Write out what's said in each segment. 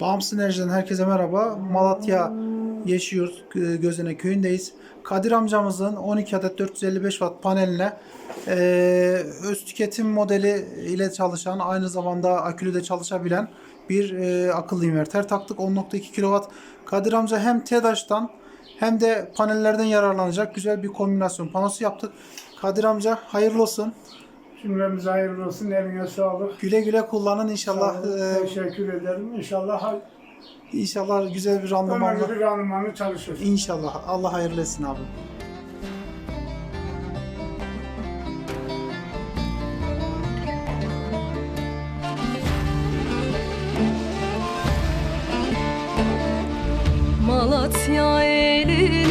Bağımsız Enerji'den herkese merhaba. Malatya. Gö- Gözene köyündeyiz. Kadir amcamızın 12 adet 455 watt paneline eee, öz tüketim modeli ile çalışan aynı zamanda akülü de çalışabilen bir eee, akıllı inverter taktık. 10.2 kW. Kadir amca hem TEDAŞ'tan hem de panellerden yararlanacak güzel bir kombinasyon panosu yaptık. Kadir amca hayırlı olsun. Cümlemize hayırlı olsun, eline sağlık. Güle güle kullanın inşallah. Sağ eee, Teşekkür ederim. İnşallah İnşallah güzel bir randımanla. ömürlük randımanı çalışır. İnşallah. Allah hayırlı etsin abi. Malatya eline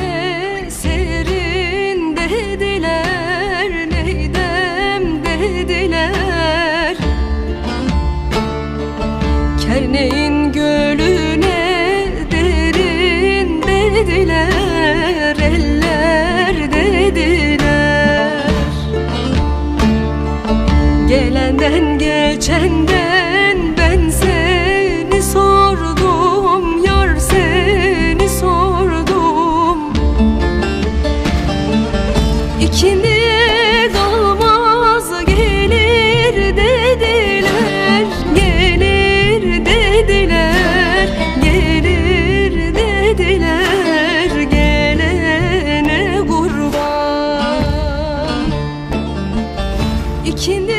Kerneğin gölüne derin dediler Eller dediler. Gelenden geçenden ikiniz